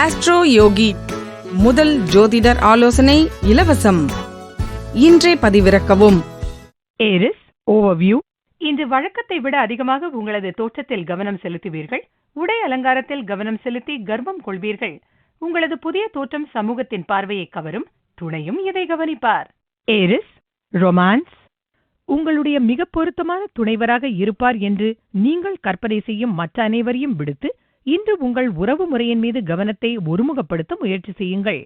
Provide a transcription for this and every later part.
Astro யோகி முதல் ஜோதிடர் ஆலோசனை இலவசம். இன்றே பதிவிறக்கவும். ஏரிஸ் ஓவர்வியூ இன்று வழக்கத்தை விட அதிகமாக உங்களது தோற்றத்தில் கவனம் செலுத்துவீர்கள். உடை அலங்காரத்தில் கவனம் செலுத்தி கர்வம் கொள்வீர்கள். உங்களது புதிய தோற்றம் சமூகத்தின் பார்வையை கவரும் துணையும் இதை கவனிப்பார். ஏரிஸ் ரொமான்ஸ் உங்களுடைய மிக பொருத்தமான துணைவராக இருப்பார் என்று நீங்கள் கற்பனை செய்யும் மற்ற அனைவரையும் விடுத்து இன்று உங்கள் உறவு முறையின் மீது கவனத்தை ஒருமுகப்படுத்த முயற்சி செய்யுங்கள்.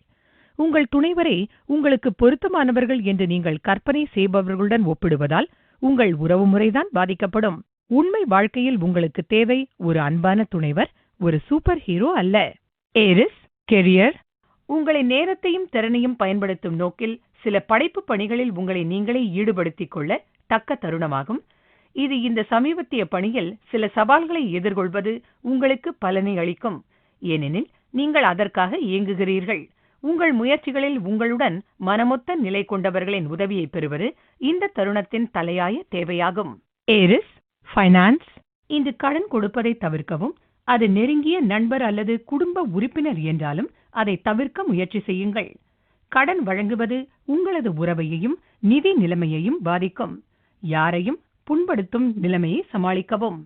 உங்கள் துணைவரை உங்களுக்கு பொருத்தமானவர்கள் என்று நீங்கள் கற்பனை செய்பவர்களுடன் ஒப்பிடுவதால் உங்கள் உறவுமுறைதான் பாதிக்கப்படும். உண்மை வாழ்க்கையில் உங்களுக்கு தேவை ஒரு அன்பான துணைவர் ஒரு சூப்பர் ஹீரோ அல்ல. ஏரிஸ் கெரியர் உங்களின் நேரத்தையும் திறனையும் பயன்படுத்தும் நோக்கில் சில படைப்பு பணிகளில் உங்களை நீங்களே ஈடுபடுத்திக் கொள்ள தக்க தருணமாகும். இது இந்த சமீபத்திய பணியில் சில சவால்களை எதிர்கொள்வது உங்களுக்கு பலனை அளிக்கும். ஏனெனில் நீங்கள் அதற்காக இயங்குகிறீர்கள். உங்கள் முயற்சிகளில் உங்களுடன் மனமொத்த நிலை கொண்டவர்களின் உதவியை பெறுவது இந்த தருணத்தின் தலையாய தேவையாகும். ஏரிஸ் ஃபைனான்ஸ் இன்று கடன் கொடுப்பதை தவிர்க்கவும் அது நெருங்கிய நண்பர் அல்லது குடும்ப உறுப்பினர் என்றாலும் அதை தவிர்க்க முயற்சி செய்யுங்கள். கடன் வழங்குவது உங்களது உறவையையும் நிதி நிலைமையையும் பாதிக்கும். யாரையும் புண்படுத்தும் நிலைமையை சமாளிக்கவும்.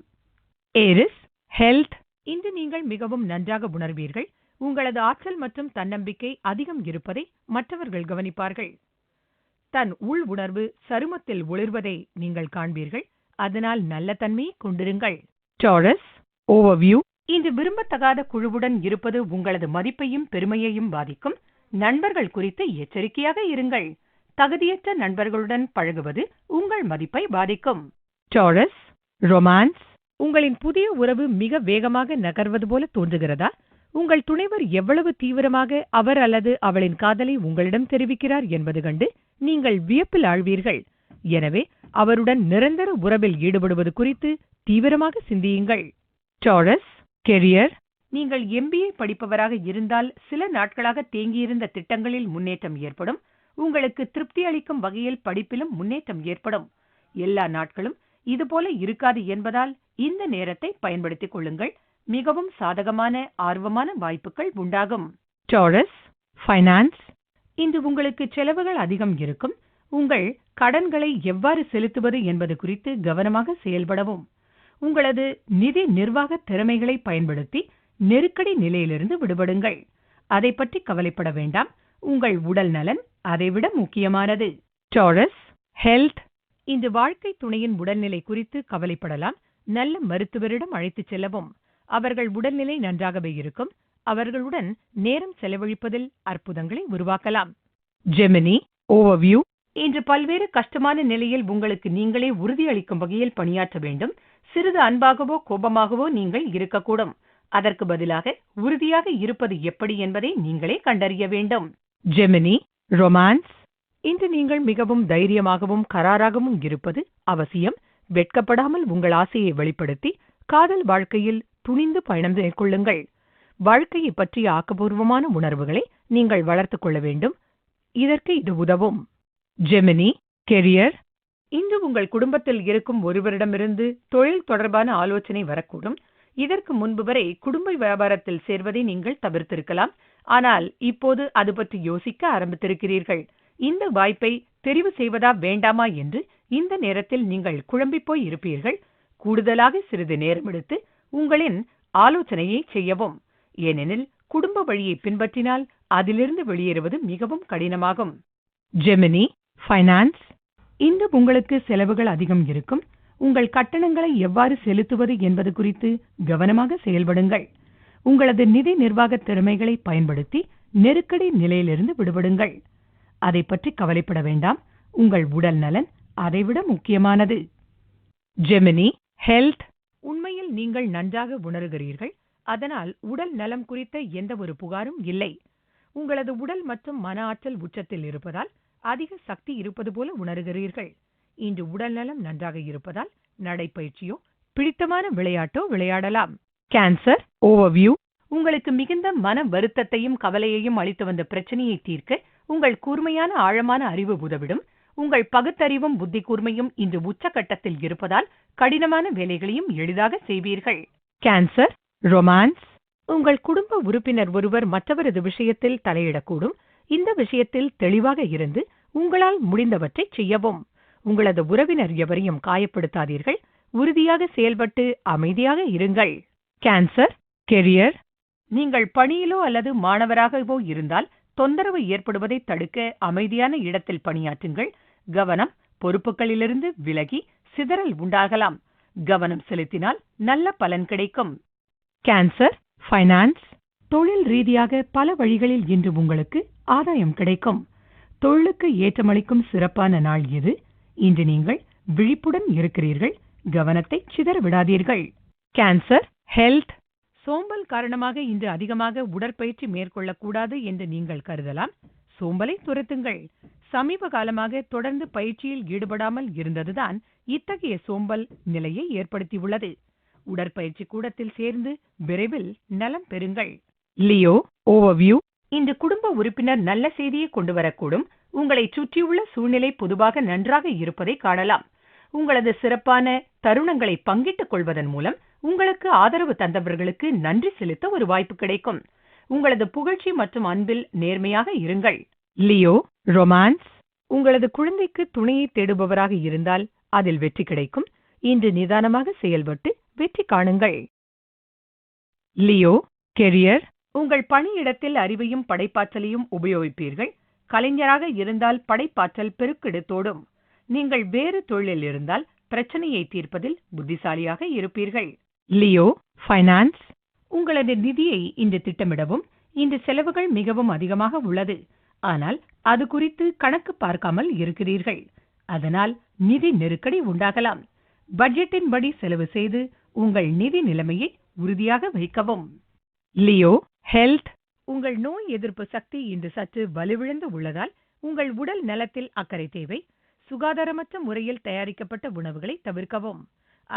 ஏரிஸ் ஹெல்த் இன்று நீங்கள் மிகவும் நன்றாக உணர்வீர்கள். உங்களது ஆற்றல் மற்றும் தன்னம்பிக்கை அதிகம் இருப்பதை மற்றவர்கள் கவனிப்பார்கள். தன் உள் உணர்வு சருமத்தில் ஒளிர்வதை நீங்கள் காண்பீர்கள். அதனால் நல்ல தன்மையை கொண்டிருங்கள். டாரஸ் ஓவர்வியூ இன்று விரும்பத்தகாத குழுவுடன் இருப்பது உங்களது மதிப்பையும் பெருமையையும் பாதிக்கும். நண்பர்கள் குறித்து எச்சரிக்கையாக இருங்கள். தகுதியற்ற நண்பர்களுடன் பழகுவது உங்கள் மதிப்பை பாதிக்கும். டாரஸ் ரொமான்ஸ் உங்களின் புதிய உறவு மிக வேகமாக நகர்வது போல தோன்றுகிறதா? உங்கள் துணைவர் எவ்வளவு தீவிரமாக அவர் அல்லது அவளின் காதலை உங்களிடம் தெரிவிக்கிறார் என்பது கண்டு நீங்கள் வியப்பில் ஆழ்வீர்கள். எனவே அவருடன் நிரந்தர உறவில் ஈடுபடுவது குறித்து தீவிரமாக சிந்தியுங்கள். டாரஸ் கெரியர் நீங்கள் எம்பிஏ படிப்பவராக இருந்தால் சில நாட்களாக தேங்கியிருந்த திட்டங்களில் முன்னேற்றம் ஏற்படும். உங்களுக்கு திருப்தி அளிக்கும் வகையில் படிப்பிலும் முன்னேற்றம் ஏற்படும். எல்லா நாட்களும் இதுபோல இருக்காது என்பதால் இந்த நேரத்தை பயன்படுத்திக் கொள்ளுங்கள். மிகவும் சாதகமான ஆர்வமான வாய்ப்புகள் உண்டாகும். டாரஸ் ஃபைனான்ஸ் இன்று உங்களுக்கு செலவுகள் அதிகம் இருக்கும். உங்கள் கடன்களை எவ்வாறு செலுத்துவது என்பது குறித்து கவனமாக செயல்படவும். உங்களது நிதி நிர்வாக திறமைகளை பயன்படுத்தி நெருக்கடி நிலையிலிருந்து விடுபடுங்கள். அதை பற்றி கவலைப்பட வேண்டாம். உங்கள் உடல் நலன் அதைவிட முக்கியமானது. டாரஸ் ஹெல்த் இந்த வாழ்க்கை துணையின் உடல்நிலை குறித்து கவலைப்படலாம். நல்ல மருத்துவரிடம் அழைத்துச் செல்லவும். அவர்கள் உடல்நிலை நன்றாகவே இருக்கும். அவர்களுடன் நேரம் செலவழிப்பதில் அற்புதங்களை உருவாக்கலாம். ஜெமினி ஓவர்வியூ இன்று பல்வேறு கஷ்டமான நிலையில் உங்களுக்கு நீங்களே உறுதியளிக்கும் வகையில் பணியாற்ற வேண்டும். சிறிது அன்பாகவோ கோபமாகவோ நீங்கள் இருக்கக்கூடும். அதற்கு பதிலாக உறுதியாக இருப்பது எப்படி என்பதை நீங்களே கண்டறிய வேண்டும். Gemini romance. இன்று நீங்கள் மிகவும் தைரியமாகவும் கராராகவும் இருப்பது அவசியம். வெட்கப்படாமல் உங்கள் ஆசையை வெளிப்படுத்தி காதல் வாழ்க்கையில் துணிந்து பயணம் மேற்கொள்ளுங்கள். வாழ்க்கையை பற்றிய ஆக்கப்பூர்வமான உணர்வுகளை நீங்கள் வளர்த்துக் கொள்ள வேண்டும். இதற்கு இது உதவும். Gemini career. இன்று உங்கள் குடும்பத்தில் இருக்கும் ஒருவரிடமிருந்து தொழில் தொடர்பான ஆலோசனை வரக்கூடும். இதற்கு முன்பு வரை குடும்ப வியாபாரத்தில் சேர்வதை நீங்கள் தவிர்த்திருக்கலாம். ஆனால் இப்போது அது பற்றி யோசிக்க ஆரம்பித்திருக்கிறீர்கள். இந்த வாய்ப்பை தெரிவு செய்வதா வேண்டாமா என்று இந்த நேரத்தில் நீங்கள் குழம்பிப்போய் இருப்பீர்கள். கூடுதலாக சிறிது நேரம் எடுத்து உங்களின் ஆலோசனையை செய்யவும். ஏனெனில் குடும்ப வழியை பின்பற்றினால் அதிலிருந்து வெளியேறுவது மிகவும் கடினமாகும். Gemini finance. இன்று உங்களுக்கு செலவுகள் அதிகம் இருக்கும். உங்கள் கட்டணங்களை எவ்வாறு செலுத்துவது என்பது குறித்து கவனமாக செயல்படுங்கள். உங்களது நிதி நிர்வாக திறமைகளை பயன்படுத்தி நெருக்கடி நிலையிலிருந்து விடுபடுங்கள். அதை பற்றி கவலைப்பட வேண்டாம். உங்கள் உடல் நலன் அதைவிட முக்கியமானது. ஜெமினி ஹெல்த் உண்மையில் நீங்கள் நன்றாக உணர்கிறீர்கள். அதனால் உடல் நலம் குறித்த எந்த ஒரு புகாரும் இல்லை. உங்களது உடல் மற்றும் மன ஆற்றல் உச்சத்தில் இருப்பதால் அதிக சக்தி இருப்பது போல உணர்கிறீர்கள். இன்று உடல் நலம் நன்றாக இருப்பதால் நடைப்பயிற்சியோ பிடித்தமான விளையாட்டோ விளையாடலாம். கேன்சர் ஓவர்வியூ உங்களுக்கு மிகுந்த மன வருத்தத்தையும் கவலையையும் அளித்து வந்த பிரச்சனையை தீர்க்க உங்கள் கூர்மையான ஆழமான அறிவு உதவிடும். உங்கள் பகுத்தறிவும் புத்தி கூர்மையும் இன்று உச்சகட்டத்தில் இருப்பதால் கடினமான வேலைகளையும் எளிதாக செய்வீர்கள். கேன்சர் ரொமான்ஸ் உங்கள் குடும்ப உறுப்பினர் ஒருவர் மற்றவரது விஷயத்தில் தலையிடக்கூடும். இந்த விஷயத்தில் தெளிவாக இருந்து உங்களால் முடிந்தவற்றை செய்யவும். உங்களது உறவினர் எவரையும் காயப்படுத்தாதீர்கள். உறுதியாக செயல்பட்டு அமைதியாக இருங்கள். Cancer career? நீங்கள் பணியிலோ அல்லது மாணவராகவோ இருந்தால் தொந்தரவு ஏற்படுவதை தடுக்க அமைதியான இடத்தில் பணியாற்றுங்கள். கவனம் பொறுப்புகளிலிருந்து விலகி சிதறல் உண்டாகலாம். கவனம் செலுத்தினால் நல்ல பலன் கிடைக்கும். கேன்சர் ஃபைனான்ஸ் தொழில் ரீதியாக பல வழிகளில் இன்று உங்களுக்கு ஆதாயம் கிடைக்கும். தொழிலுக்கு ஏற்றமளிக்கும் சிறப்பான நாள் இது இன்று நீங்கள் விழிப்புடன் இருக்கிறீர்கள். கவனத்தை சிதற விடாதீர்கள். கேன்சர் ஹெல்த் சோம்பல் காரணமாக இன்று அதிகமாக உடற்பயிற்சி மேற்கொள்ளக்கூடாது என்று நீங்கள் கருதலாம். சோம்பலை துரத்துங்கள். சமீப காலமாக தொடர்ந்து பயிற்சியில் ஈடுபடாமல் இருந்ததுதான் இத்தகைய சோம்பல் நிலையை ஏற்படுத்தியுள்ளது. உடற்பயிற்சி கூடத்தில் சேர்ந்து விரைவில் நலம் பெறுங்கள். லியோ ஓவர்வியூ இந்த குடும்ப உறுப்பினர் நல்ல செய்தியை கொண்டு வரக்கூடும். உங்களை சுற்றியுள்ள சூழ்நிலை பொதுவாக நன்றாக இருப்பதை காணலாம். உங்களது சிறப்பான தருணங்களை பங்கிட்டுக் கொள்வதன் மூலம் உங்களுக்கு ஆதரவு தந்தவர்களுக்கு நன்றி செலுத்த ஒரு வாய்ப்பு கிடைக்கும். உங்களது புகழ்ச்சி மற்றும் அன்பில் நேர்மையாக இருங்கள். Leo romance. உங்களது குழந்தைக்கு துணையை தேடுபவராக இருந்தால் அதில் வெற்றி கிடைக்கும். இன்று நிதானமாக செயல்பட்டு வெற்றி காணுங்கள். Leo career. உங்கள் பணியிடத்தில் அறிவையும் படைப்பாற்றலையும் உபயோகிப்பீர்கள். கலைஞராக இருந்தால் படைப்பாற்றல் பெருக்கெடுத்தோடும் நீங்கள் வேறு தொழிலில் இருந்தால் பிரச்சனையை தீர்ப்பதில் புத்திசாலியாக இருப்பீர்கள். Leo finance. உங்களது நிதியை இன்று திட்டமிடவும் இன்று செலவுகள் மிகவும் அதிகமாக உள்ளது. ஆனால் அது குறித்து கணக்கு பார்க்காமல் இருக்கிறீர்கள். அதனால் நிதி நெருக்கடி உண்டாகலாம். பட்ஜெட்டின்படி செலவு செய்து உங்கள் நிதி நிலைமையை உறுதியாக வைக்கவும். Leo health. உங்கள் நோய் எதிர்ப்பு சக்தி இன்று சற்று வலுவிழந்து உள்ளதால் உங்கள் உடல் நலத்தில் அக்கறை தேவை. சுகாதாரமற்ற முறையில் தயாரிக்கப்பட்ட உணவுகளை தவிர்க்கவும்.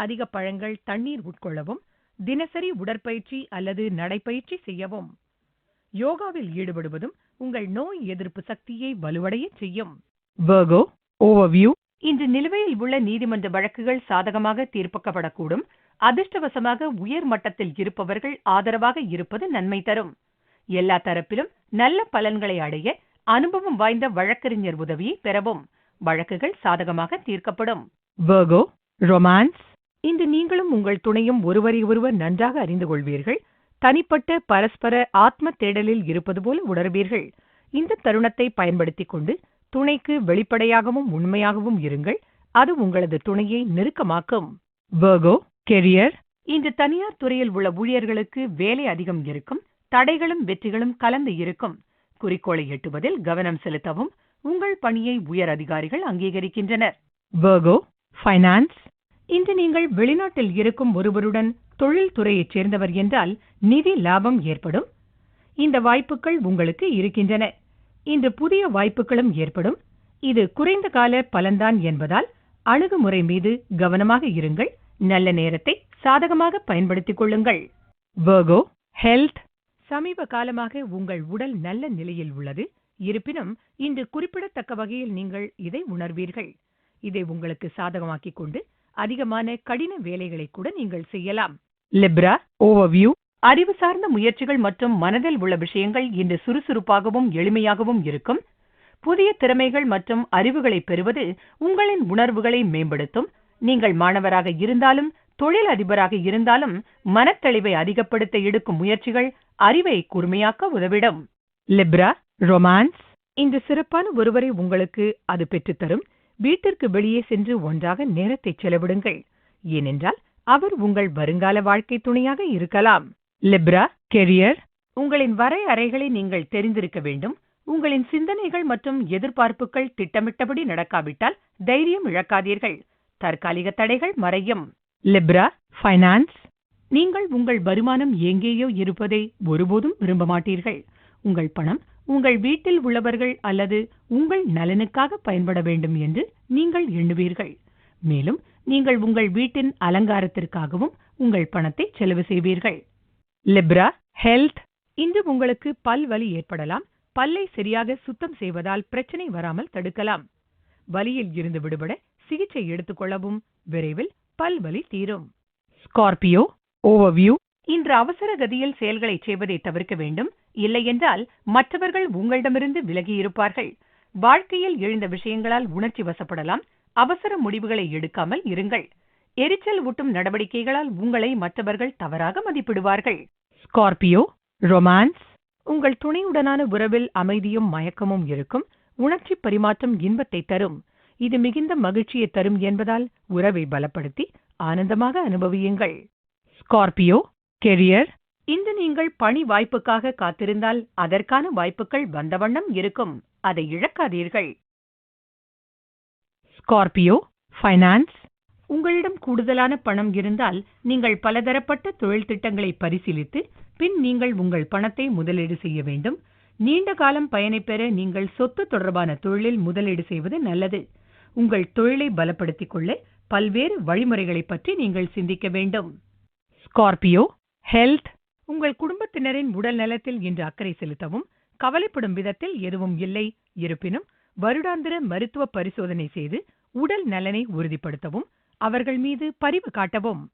அதிக பழங்கள் தண்ணீர் உட்கொள்ளவும் தினசரி உடற்பயிற்சி அல்லது நடைப்பயிற்சி செய்யவும். யோகாவில் ஈடுபடுவதும் உங்கள் நோய் எதிர்ப்பு சக்தியை வலுவடைய செய்யும். வர்கோ ஓவர்வியூ இன்று நிலுவையில் உள்ள நீதிமன்ற வழக்குகள் சாதகமாக தீர்ப்பக்கப்படக்கூடும். அதிர்ஷ்டவசமாக உயர் மட்டத்தில் இருப்பவர்கள் ஆதரவாக இருப்பது நன்மை தரும். எல்லா தரப்பிலும் நல்ல பலன்களை அடைய அனுபவம் வாய்ந்த வழக்கறிஞர் உதவியை பெறவும் வழக்குகள் சாதகமாக தீர்க்கப்படும். வர்கோ ரொமான்ஸ் இன்று நீங்களும் உங்கள் துணையும் ஒருவரை ஒருவர் நன்றாக அறிந்து கொள்வீர்கள். தனிப்பட்ட பரஸ்பர ஆத்ம தேடலில் இருப்பது போல உணர்வீர்கள். இந்த தருணத்தை பயன்படுத்திக் கொண்டு துணைக்கு வெளிப்படையாகவும் உண்மையாகவும் இருங்கள். அது உங்களது துணையை நெருக்கமாக்கும். வர்கோ கெரியர் இன்று தனியார் துறையில் உள்ள ஊழியர்களுக்கு வேலை அதிகம் இருக்கும். தடைகளும் வெற்றிகளும் கலந்து இருக்கும். குறிக்கோளை எட்டுவதில் கவனம் செலுத்தவும் உங்கள் பணியை உயர் அதிகாரிகள் அங்கீகரிக்கின்றனர். வர்கோ ஃபைனான்ஸ் இன்று நீங்கள் வெளிநாட்டில் இருக்கும் ஒருவருடன் தொழில் துறையைச் சேர்ந்தவர் என்றால் நிதி லாபம் ஏற்படும். இந்த வாய்ப்புகள் உங்களுக்கு இருக்கின்றன. இன்று புதிய வாய்ப்புகளும் ஏற்படும். இது குறைந்த கால பலன்தான் என்பதால் அணுகுமுறை மீது கவனமாக இருங்கள். நல்ல நேரத்தை சாதகமாக பயன்படுத்திக் கொள்ளுங்கள். வர்கோ ஹெல்த் சமீப காலமாக உங்கள் உடல் நல்ல நிலையில் உள்ளது. இருப்பினும் இன்று குறிப்பிடத்தக்க வகையில் நீங்கள் இதை உணர்வீர்கள். இதை உங்களுக்கு சாதகமாக்கிக் கொண்டு அதிகமான கடின வேலைகளை கூட நீங்கள் செய்யலாம். லிப்ரா ஓவர்வியூ அறிவு சார்ந்த முயற்சிகள் மற்றும் மனதில் உள்ள விஷயங்கள் இன்று சுறுசுறுப்பாகவும் எளிமையாகவும் இருக்கும். புதிய திறமைகள் மற்றும் அறிவுகளை பெறுவது உங்களின் உணர்வுகளை மேம்படுத்தும். நீங்கள் மாணவராக இருந்தாலும் தொழில் அதிபராக இருந்தாலும் மனத்தெளிவை அதிகப்படுத்த எடுக்கும் முயற்சிகள் அறிவை கூர்மையாக்க உதவிடும். லிப்ரா ரொமான்ஸ் இந்த சிறப்பான ஒருவரை உங்களுக்கு அது பெற்றுத்தரும். வீட்டிற்கு வெளியே சென்று ஒன்றாக நேரத்தை செலவிடுங்கள். ஏனென்றால் அவர் உங்கள் வருங்கால வாழ்க்கை துணையாக இருக்கலாம். லிப்ரா கெரியர் உங்களின் வரையறைகளை நீங்கள் தெரிந்திருக்க வேண்டும். உங்களின் சிந்தனைகள் மற்றும் எதிர்பார்ப்புகள் திட்டமிட்டபடி நடக்காவிட்டால் தைரியம் இழக்காதீர்கள். தற்காலிக தடைகள் மறையும். லிப்ரா ஃபைனான்ஸ் நீங்கள் உங்கள் வருமானம் எங்கேயோ இருப்பதை ஒருபோதும் விரும்ப மாட்டீர்கள். உங்கள் பணம் உங்கள் வீட்டில் உள்ளவர்கள் அல்லது உங்கள் நலனுக்காக பயன்பட வேண்டும் என்று நீங்கள் எண்ணுவீர்கள். மேலும் நீங்கள் உங்கள் வீட்டின் அலங்காரத்திற்காகவும் உங்கள் பணத்தை செலவு செய்வீர்கள். லிப்ரா ஹெல்த் இன்று உங்களுக்கு பல் வலி ஏற்படலாம். பல்லை சரியாக சுத்தம் செய்வதால் பிரச்சனை வராமல் தடுக்கலாம். வலியில் இருந்து விடுபட சிகிச்சை எடுத்துக்கொள்ளவும் விரைவில் பல் வலி தீரும். ஸ்கார்பியோ ஓவர்வியூ இன்று அவசர கதியில் செயல்களை செய்வதை தவிர்க்க வேண்டும். இல்லையென்றால் மற்றவர்கள் உங்களிடமிருந்து விலகி இருப்பார்கள் வாழ்க்கையில் எழுந்த விஷயங்களால் உணர்ச்சி வசப்படலாம். அவசர முடிவுகளை எடுக்காமல் இருங்கள். எரிச்சல் ஊட்டும் நடவடிக்கைகளால் உங்களை மற்றவர்கள் தவறாக மதிப்பிடுவார்கள். ஸ்கார்பியோ ரொமான்ஸ் உங்கள் துணையுடனான உறவில் அமைதியும் மயக்கமும் இருக்கும். உணர்ச்சி பரிமாற்றம் இன்பத்தை தரும். இது மிகுந்த மகிழ்ச்சியை தரும் என்பதால் உறவை பலப்படுத்தி ஆனந்தமாக அனுபவியுங்கள். ஸ்கார்பியோ கெரியர் இன்று நீங்கள் பணி வாய்ப்புக்காக காத்திருந்தால் அதற்கான வாய்ப்புகள் வந்த வண்ணம் இருக்கும். அதை இழக்காதீர்கள். ஸ்கார்பியோ ஃபைனான்ஸ் உங்களிடம் கூடுதலான பணம் இருந்தால் நீங்கள் பலதரப்பட்ட தொழில் திட்டங்களை பரிசீலித்து பின் நீங்கள் உங்கள் பணத்தை முதலீடு செய்ய வேண்டும். நீண்ட காலம் பயனை பெற நீங்கள் சொத்து தொடர்பான தொழிலில் முதலீடு செய்வது நல்லது. உங்கள் தொழிலை பலப்படுத்திக் கொள்ள பல்வேறு வழிமுறைகளைப் பற்றி நீங்கள் சிந்திக்க வேண்டும். ஸ்கார்பியோ ஹெல்த் உங்கள் குடும்பத்தினரின் உடல் நலத்தில் இன்று அக்கறை செலுத்தவும் கவலைப்படும் விதத்தில் எதுவும் இல்லை. இருப்பினும் வருடாந்திர மருத்துவ பரிசோதனை செய்து உடல் நலனை உறுதிப்படுத்தவும் அவர்கள் மீது பரிவு காட்டவும்.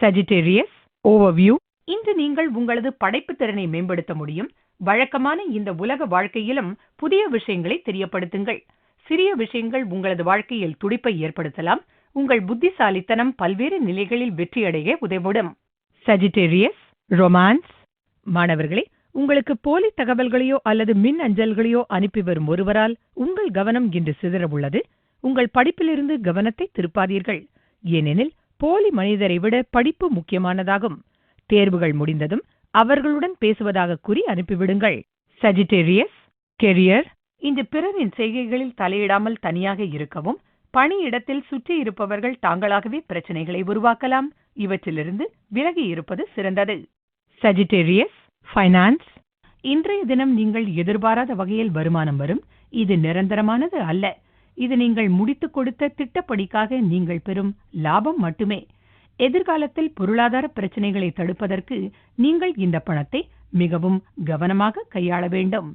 சஜிடேரியஸ் ஓவர்வியூ இன்று நீங்கள் உங்களது படைப்புத் திறனை மேம்படுத்த முடியும். வழக்கமான இந்த உலக வாழ்க்கையிலும் புதிய விஷயங்களை தெரியப்படுத்துங்கள். சிறிய விஷயங்கள் உங்களது வாழ்க்கையில் துடிப்பை ஏற்படுத்தலாம். உங்கள் புத்திசாலித்தனம் பல்வேறு நிலைகளில் வெற்றியடைய உதவிடும். சஜிடேரியஸ் ரொமான்ஸ் மாணவர்களே உங்களுக்கு போலி தகவல்களையோ அல்லது மின் அஞ்சல்களையோ அனுப்பி வரும் ஒருவரால் உங்கள் கவனம் இன்று சிதற உள்ளது உங்கள் படிப்பிலிருந்து கவனத்தை திருப்பாதீர்கள். ஏனெனில் போலி மனிதரை விட படிப்பு முக்கியமானதாகும். தேர்வுகள் முடிந்ததும் அவர்களுடன் பேசுவதாக கூறி அனுப்பிவிடுங்கள். சஜிடேரியஸ் கெரியர் இந்த பிறரின் செய்கைகளில் தலையிடாமல் தனியாக இருக்கவும் பணியிடத்தில் சுற்றி இருப்பவர்கள் தாங்களாகவே பிரச்சனைகளை உருவாக்கலாம். இவற்றிலிருந்து விலகி இருப்பது சிறந்தது. சஜிடேரியஸ் ஃபைனான்ஸ் இன்றைய தினம் நீங்கள் எதிர்பாராத வகையில் வருமானம் வரும். இது நிரந்தரமானது அல்ல. இது நீங்கள் முடித்துக் கொடுத்த திட்டப்படிக்காக நீங்கள் பெறும் லாபம் மட்டுமே. எதிர்காலத்தில் பொருளாதார பிரச்சனைகளை தடுப்பதற்கு நீங்கள் இந்த பணத்தை மிகவும் கவனமாக கையாள வேண்டும்.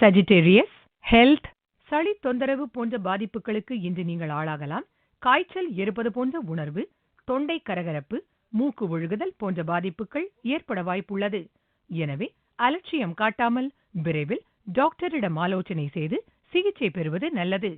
சஜிடேரியஸ் ஹெல்த் சளி தொந்தரவு போன்ற பாதிப்புகளுக்கு இன்று நீங்கள் ஆளாகலாம். காய்ச்சல் இருப்பது போன்ற உணர்வு தொண்டை கரகரப்பு மூக்கு ஒழுகுதல் போன்ற பாதிப்புகள் ஏற்பட வாய்ப்புள்ளது. எனவே அலட்சியம் காட்டாமல் விரைவில் டாக்டரிடம் ஆலோசனை செய்து சிகிச்சை பெறுவது நல்லது.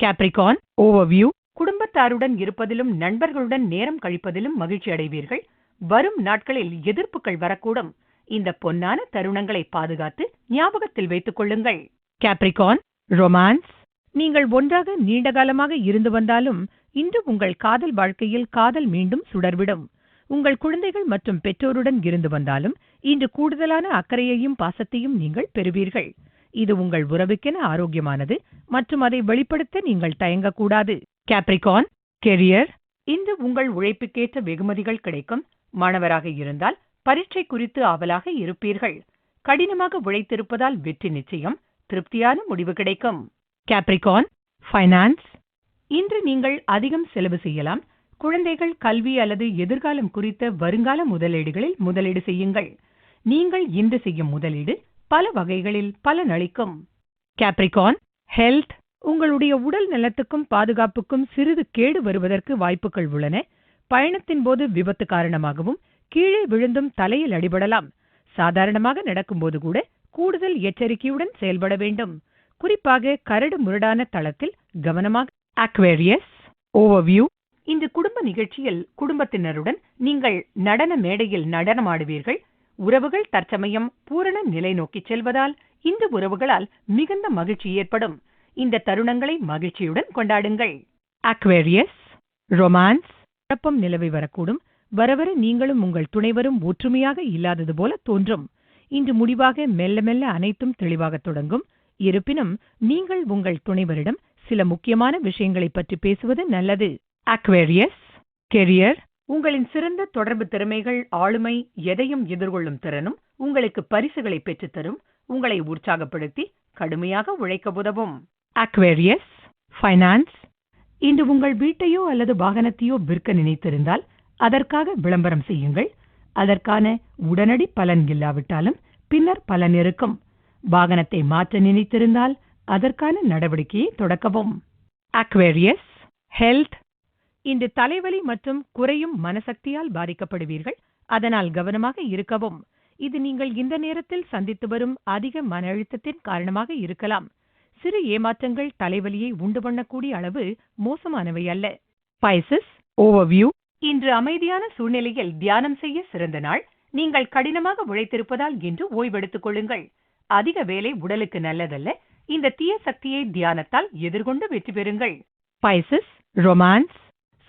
கேப்ரிகான் ஓவர்வியூ குடும்பத்தாருடன் இருப்பதிலும் நண்பர்களுடன் நேரம் கழிப்பதிலும் மகிழ்ச்சி அடைவீர்கள். வரும் நாட்களில் எதிர்ப்புகள் வரக்கூடும். இந்த பொன்னான தருணங்களை பாதுகாத்து ஞாபகத்தில் வைத்துக் கொள்ளுங்கள். கேப்ரிகான் ரொமான்ஸ் நீங்கள் ஒன்றாக நீண்ட காலமாக இருந்து வந்தாலும் இன்று உங்கள் காதல் வாழ்க்கையில் காதல் மீண்டும் சுடர்விடும். உங்கள் குழந்தைகள் மற்றும் பெற்றோருடன் இருந்து வந்தாலும் இன்று கூடுதலான அக்கறையையும் பாசத்தையும் நீங்கள் பெறுவீர்கள். இது உங்கள் உறவுக்கென ஆரோக்கியமானது மற்றும் அதை வெளிப்படுத்த நீங்கள் தயங்கக்கூடாது. கேப்ரிகான் கெரியர் இன்று உங்கள் உழைப்புக்கேற்ற வெகுமதிகள் கிடைக்கும். மாணவராக இருந்தால் பரீட்சை குறித்து ஆவலாக இருப்பீர்கள். கடினமாக உழைத்திருப்பதால் வெற்றி நிச்சயம் திருப்தியான முடிவு கிடைக்கும். கேப்ரிகான் ஃபைனான்ஸ் இன்று நீங்கள் அதிகம் செலவு செய்யலாம். குழந்தைகள் கல்வி அல்லது எதிர்காலம் குறித்த வருங்கால முதலீடுகளில் முதலீடு செய்யுங்கள். நீங்கள் இன்று செய்யும் முதலீடு பல வகைகளில் பலனளிக்கும். கேப்ரிகான் ஹெல்த் உங்களுடைய உடல் நலத்துக்கும் பாதுகாப்புக்கும் சிறிது கேடு வருவதற்கு வாய்ப்புகள் உள்ளன. பயணத்தின் போது விபத்து காரணமாகவும் கீழே விழுந்தும் தலையில் அடிபடலாம். சாதாரணமாக நடக்கும்போது கூட கூடுதல் எச்சரிக்கையுடன் செயல்பட வேண்டும். குறிப்பாக கரடு முரடான தளத்தில் கவனமாக அக்வேரியஸ் ஓவர்வியூ இந்த குடும்ப நிகழ்ச்சியில் குடும்பத்தினருடன் நீங்கள் நடன மேடையில் நடனமாடுவீர்கள். உறவுகள் தற்சமயம் பூரண நிலை நோக்கிச் செல்வதால் இந்த உறவுகளால் மிகுந்த மகிழ்ச்சி ஏற்படும். இந்த தருணங்களை மகிழ்ச்சியுடன் கொண்டாடுங்கள். அக்வேரியஸ் ரொமான்ஸ் குழப்பம் நிலவி வரக்கூடும். வரவர நீங்களும் உங்கள் துணைவரும் ஒற்றுமையாக இல்லாதது போல தோன்றும். இன்று முடிவாக மெல்ல மெல்ல அனைத்தும் தெளிவாகத் தொடங்கும். இருப்பினும் நீங்கள் உங்கள் துணைவரிடம் சில முக்கியமான விஷயங்களைப் பற்றி பேசுவது நல்லது. அக்வேரியஸ் கெரியர் உங்களின் சிறந்த தொடர்பு திறமைகள் ஆளுமை எதையும் எதிர்கொள்ளும் திறனும் உங்களுக்கு பரிசுகளை பெற்றுத்தரும் உங்களை உற்சாகப்படுத்தி கடுமையாக உழைக்க உதவும். அக்வேரியஸ் ஃபைனான்ஸ் இன்று உங்கள் வீட்டையோ அல்லது வாகனத்தையோ விற்க நினைத்திருந்தால் அதற்காக விளம்பரம் செய்யுங்கள். அதற்கான உடனடி பலன் இல்லாவிட்டாலும் பின்னர் பலன் இருக்கும் வாகனத்தை மாற்ற நினைத்திருந்தால் அதற்கான நடவடிக்கையை தொடக்கவும். அக்வேரியஸ் ஹெல்த் இன்று தலைவலி மற்றும் குறையும் மனசக்தியால் பாதிக்கப்படுவீர்கள். அதனால் கவனமாக இருக்கவும். இது நீங்கள் இந்த நேரத்தில் சந்தித்து வரும் அதிக மன அழுத்தத்தின் காரணமாக இருக்கலாம். சிறு ஏமாற்றங்கள் தலைவலியை உண்டு பண்ணக்கூடிய அளவு மோசமானவை அல்ல. பைசஸ் ஓவர்வியூ இன்று அமைதியான சூழ்நிலையில் தியானம் செய்ய சிறந்த நாள். நீங்கள் கடினமாக உழைத்திருப்பதால் இன்று ஓய்வெடுத்துக் கொள்ளுங்கள். அதிக வேலை உடலுக்கு நல்லதல்ல. இந்த தீய சக்தியை தியானத்தால் எதிர்கொண்டு வெற்றி பெறுங்கள். பைசஸ் ரொமான்ஸ்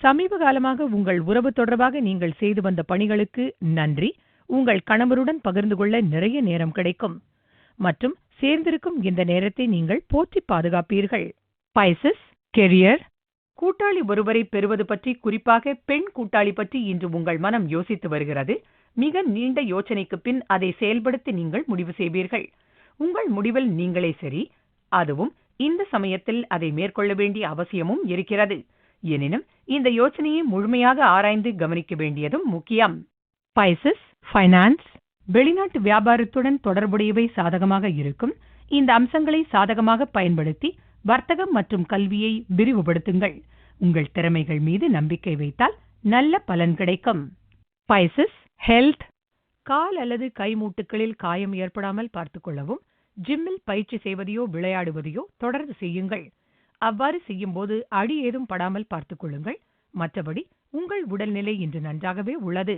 சமீப காலமாக உங்கள் உறவு தொடர்பாக நீங்கள் செய்து வந்த பணிகளுக்கு நன்றி. உங்கள் கணவருடன் பகிர்ந்து கொள்ள நிறைய நேரம் கிடைக்கும். மற்றும் சேர்ந்திருக்கும் இந்த நேரத்தை நீங்கள் போற்றி பாதுகாப்பீர்கள். பைசஸ் கெரியர் கூட்டாளி ஒருவரை பெறுவது பற்றி குறிப்பாக பெண் கூட்டாளி பற்றி இன்று உங்கள் மனம் யோசித்து வருகிறது. மிக நீண்ட யோசனைக்கு பின் அதை செயல்படுத்தி நீங்கள் முடிவு செய்வீர்கள். உங்கள் முடிவில் நீங்களே சரி. அதுவும் இந்த சமயத்தில் அதை மேற்கொள்ள வேண்டிய அவசியமும் இருக்கிறது. எனினும் இந்த யோசனையை முழுமையாக ஆராய்ந்து கவனிக்க வேண்டியதும் முக்கியம். பைசஸ் ஃபைனான்ஸ் வெளிநாட்டு வியாபாரத்துடன் தொடர்புடையவை சாதகமாக இருக்கும். இந்த அம்சங்களை சாதகமாக பயன்படுத்தி வர்த்தகம் மற்றும் கல்வியை விரிவுபடுத்துங்கள். உங்கள் திறமைகள் மீது நம்பிக்கை வைத்தால் நல்ல பலன் கிடைக்கும். பைசஸ் ஹெல்த் கால் அல்லது கை மூட்டுகளில் காயம் ஏற்படாமல் பார்த்துக்கொள்ளவும் ஜிம்மில் பயிற்சி செய்வதையோ விளையாடுவதையோ தொடர்ந்து செய்யுங்கள். அவ்வாறு செய்யும்போது அடி ஏதும் படாமல் பார்த்துக் கொள்ளுங்கள். மற்றபடி உங்கள் உடல்நிலை இன்று நன்றாகவே உள்ளது.